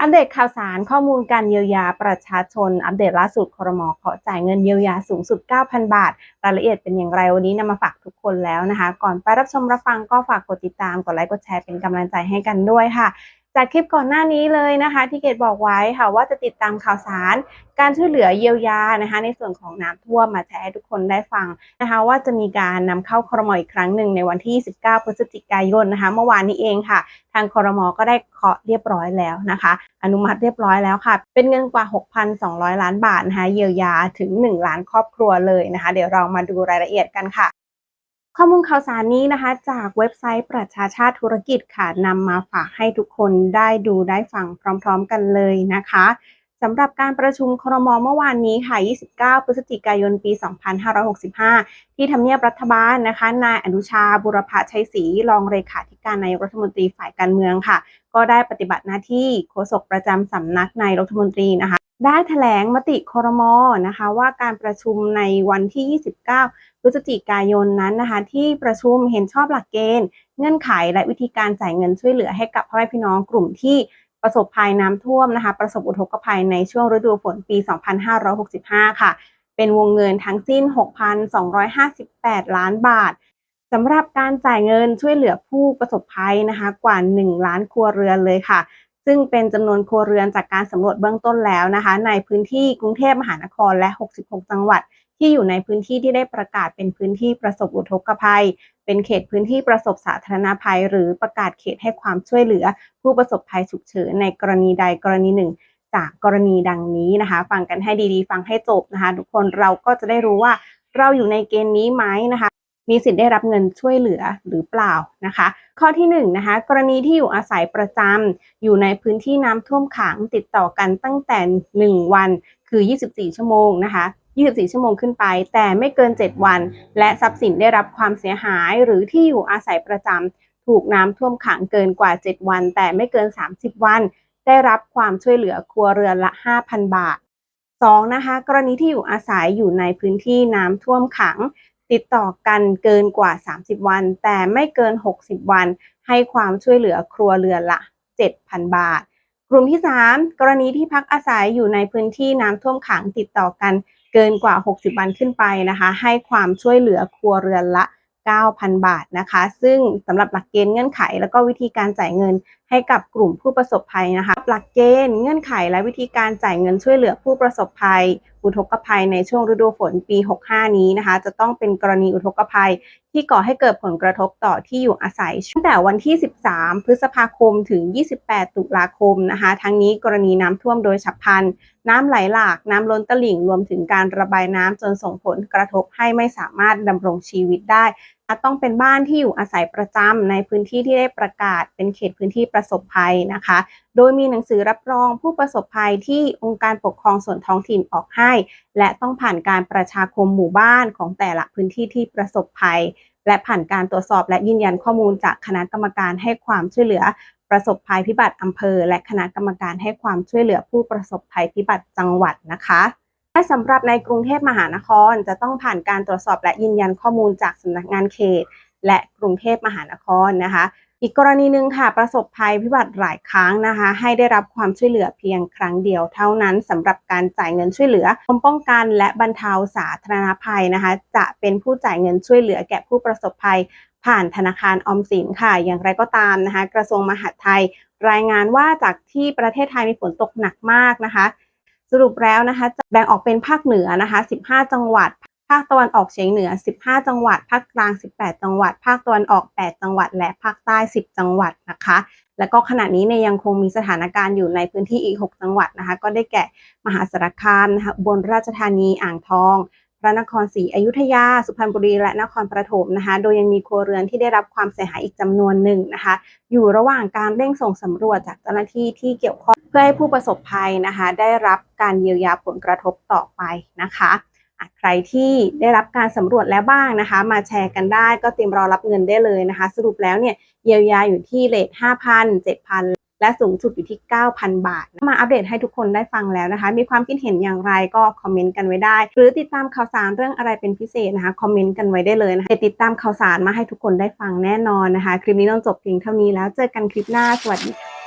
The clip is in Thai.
อัปเดตข่าวสารข้อมูลการเยียวยาประชาชน อัปเดตล่าสุดครมขอจ่ายเงินเยียวยาสูงสุด 9,000 บาท รายละเอียดเป็นอย่างไรวันนี้นำมาฝากทุกคนแล้วนะคะ ก่อนไปรับชมรับฟังก็ฝากกดติดตาม กดไลค์ กดแชร์เป็นกำลังใจให้กันด้วยค่ะ จากคลิปก่อนหน้านี้เลยนะคะ ที่เกดบอกไว้ค่ะว่าจะติดตามข่าวสาร การช่วยเหลือเยียวยานะคะ ในส่วนของน้ำท่วมมาแชร์ให้ทุกคนได้ฟังนะคะ ว่าจะมีการนำเข้าครมอีกครั้งหนึ่งในวันที่ 19 พฤศจิกายนนะคะ เมื่อวานนี้เองค่ะ ทางครมก็ได้เคาะเรียบร้อยแล้วนะคะ อนุมัติเรียบร้อยแล้วค่ะ เป็นเงินกว่า 6,200 ล้านบาทนะคะเยียวยาถึง 1 ล้านครอบครัวเลยนะคะ เดี๋ยวเรามาดูรายละเอียดกันค่ะ ข้อมูลข่าวสารนี้นะคะ จากเว็บไซต์ประชาชาติธุรกิจค่ะนำมาฝากให้ทุกคนได้ดูได้ฟังพร้อมๆกันเลยนะคะสำหรับการประชุมครมเมื่อวานนี้ค่ะ 29 พฤศจิกายน ปี 2565 ที่ทำเนียบรัฐบาลนะคะ นายอนุชา บุรพชัยศรี รองเลขาธิการนายกรัฐมนตรีฝ่ายการเมืองค่ะ ก็ได้ปฏิบัติหน้าที่โฆษกประจำสำนักนายกรัฐมนตรีนะคะ ได้แถลงมติครมนะคะ ว่าการประชุมในวันที่ 29 พฤศจิกายนนั้นนะคะ ที่ประชุมเห็นชอบหลักเกณฑ์ เงื่อนไขและวิธีการจ่ายเงินช่วยเหลือให้กับพ่อแม่พี่น้องกลุ่มที่ประสบภัยน้ำท่วมนะคะ ประสบอุทกภัยในช่วงฤดูฝนปี 2565 ค่ะ เป็นวงเงินทั้งสิ้น 6,258 ล้านบาทสำหรับการจ่ายเงินช่วยเหลือผู้ประสบภัยนะคะ กว่า 1 ล้านครัวเรือนเลยค่ะ ซึ่งเป็นจำนวนครัวเรือนจากการสำรวจเบื้องต้นแล้วนะคะ ในพื้นที่กรุงเทพมหานครและ 66 จังหวัด ที่อยู่ในพื้นที่ที่ได้ประกาศเป็นพื้นที่ประสบอุทกภัย เป็นเขตพื้นที่ประสบสาธารณภัย หรือประกาศเขตให้ความช่วยเหลือ ผู้ประสบภัยฉุกเฉินในกรณีใดกรณีหนึ่ง จากกรณีดังนี้นะคะ ฟังกันให้ดีๆ ฟังให้จบนะคะ ทุกคนเราก็จะได้รู้ว่าเราอยู่ในเกณฑ์นี้ไหมนะคะ มีสิทธิ์ได้รับเงินช่วยเหลือหรือเปล่านะคะ ข้อที่1นนะคะกรณีที่อยู่อาศัยประจำอยู่ในพื้นที่น้ำท่วมขังติดต่อกันตั้งแต่ 1 วันคือ 24 ชั่วโมงนะคะ24 ชั่วโมงขึ้นไป แต่ไม่เกิน 7 วัน และทรัพย์สินได้รับความเสียหายหรือที่อยู่อาศัยประจำถูกน้ำท่วมขังเกินกว่า 7 วัน แต่ไม่เกิน 30 วัน ได้รับความช่วยเหลือครัวเรือนละ 5,000 บาท 2. นะคะกรณีที่อยู่อาศัยอยู่ในพื้นที่น้ำท่วมขัง ติดต่อกันเกินกว่า 30 วัน แต่ไม่เกิน 60 วัน ให้ความช่วยเหลือครัวเรือนละ 7,000 บาท กลุ่มที่ 3 กรณีที่พักอาศัยอยู่ในพื้นที่น้ำท่วมขังติดต่อกันเกินกว่า 60 วันขึ้นไปนะคะ ให้ความช่วยเหลือครัวเรือนละ 9,000 บาทนะคะ ซึ่งสำหรับหลักเกณฑ์เงื่อนไข แล้วก็วิธีการจ่ายเงิน ให้กับกลุ่มผู้ประสบภัยนะคะ หลักเกณฑ์เงื่อนไขและวิธีการจ่ายเงินช่วยเหลือผู้ประสบภัย อุทกภัยในช่วงฤดูฝนปี 65 นี้นะคะ จะต้องเป็นกรณีอุทกภัย ที่ก่อให้เกิดผลกระทบต่อที่อยู่อาศัยตั้งแต่วันที่ 13 พฤษภาคมถึง 28 ตุลาคมนะคะ ทั้งนี้กรณีน้ำท่วมโดยฉับพลัน น้ำไหลหลาก น้ำล้นตลิ่ง รวมถึงการระบายน้ำจนส่งผลกระทบให้ไม่สามารถดำรงชีวิตได้ ต้องเป็นบ้านที่อยู่อาศัยประจำในพื้นที่ที่ได้ประกาศเป็นเขตพื้นที่ประสบภัยนะคะ โดยมีหนังสือรับรองผู้ประสบภัยที่องค์การปกครองส่วนท้องถิ่นออกให้ และต้องผ่านการประชาคมหมู่บ้านของแต่ละพื้นที่ที่ประสบภัย และผ่านการตรวจสอบและยืนยันข้อมูลจากคณะกรรมการให้ความช่วยเหลือประสบภัยพิบัติอำเภอ และคณะกรรมการให้ความช่วยเหลือผู้ประสบภัยพิบัติจังหวัดนะคะ และสำหรับในกรุงเทพมหานครจะต้องผ่านการตรวจสอบและยืนยันข้อมูลจากสำนักงานเขต และกรุงเทพมหานครนะคะ อีกกรณีหนึ่งค่ะ ประสบภัยพิบัติหลายครั้งนะคะ ให้ได้รับความช่วยเหลือเพียงครั้งเดียวเท่านั้นสำหรับการจ่ายเงินช่วยเหลือกรมป้องกันและบรรเทาสาธารณภัยนะคะ จะเป็นผู้จ่ายเงินช่วยเหลือแก่ผู้ประสบภัย ผ่านธนาคารออมสินค่ะ อย่างไรก็ตามนะคะ กระทรวงมหาดไทย รายงานว่าจากที่ประเทศไทยมีฝนตกหนักมากนะคะ สรุปแล้วนะคะจะแบ่งออกเป็นภาคเหนือนะคะ 15 จังหวัด ภาคตะวันออกเฉียงเหนือ 15 จังหวัด ภาคกลาง 18 จังหวัด ภาคตะวันออก 8 จังหวัด และภาคใต้ 10 จังหวัดนะคะ แล้วก็ขณะนี้เนี่ยยังคงมีสถานการณ์อยู่ในพื้นที่อีก 6 จังหวัดนะคะ ก็ได้แก่มหาสารคามนะคะบนราชธานีอ่างทอง พระนครศรีอยุธยา สุพรรณบุรี และนครปฐมนะคะ โดยยังมีครัวเรือนที่ได้รับความเสียหายอีกจำนวนหนึ่งนะคะ อยู่ระหว่างการเร่งส่งสำรวจจากเจ้าหน้าที่ที่เกี่ยวข้องเพื่อให้ผู้ประสบภัยนะคะ ได้รับการเยียวยาผลกระทบต่อไปนะคะอะใครที่ได้รับการสำรวจแล้วบ้างนะคะ มาแชร์กันได้ก็เตรียมรอรับเงินได้เลยนะคะ สรุปแล้วเนี่ยเยียวยาอยู่ที่เลท5,000 7,000 และสูงสุดอยู่ที่ 9,000 บาท มาอัปเดตให้ทุกคนได้ฟังแล้วนะคะ มีความคิดเห็นอย่างไรก็คอมเมนต์กันไว้ได้ หรือติดตามข่าวสารเรื่องอะไรเป็นพิเศษนะคะคอมเมนต์กันไว้ได้เลยนะคะติดตามข่าวสารมาให้ทุกคนได้ฟังแน่นอนนะคะ คลิปนี้ต้องจบเพียงเท่านี้แล้วเจอกันคลิปหน้าสวัสดีค่ะ